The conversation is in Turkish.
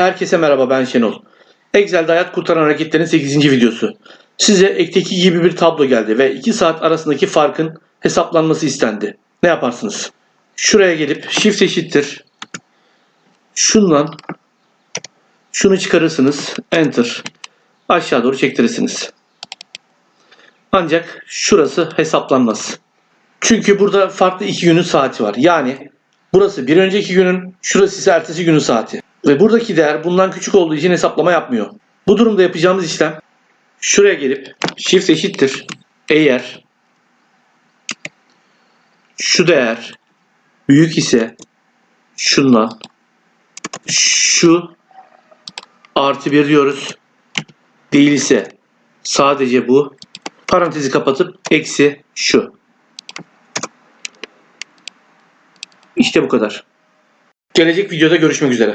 Herkese merhaba ben Şenol. Excel'de hayat kurtaran hareketlerin 8. videosu. Size ekteki gibi bir tablo geldi ve 2 saat arasındaki farkın hesaplanması istendi. Ne yaparsınız? Şuraya gelip shift eşittir. Şundan şunu çıkarırsınız. Enter. Aşağı doğru çektirirsiniz. Ancak şurası hesaplanmaz. Çünkü burada farklı iki günün saati var. Yani burası bir önceki günün, şurası ise ertesi günün saati. Ve buradaki değer bundan küçük olduğu için hesaplama yapmıyor. Bu durumda yapacağımız işlem şuraya gelip shift eşittir. Eğer şu değer büyük ise şundan şu artı bir diyoruz. Değilse sadece bu parantezi kapatıp eksi şu. İşte bu kadar. Gelecek videoda görüşmek üzere.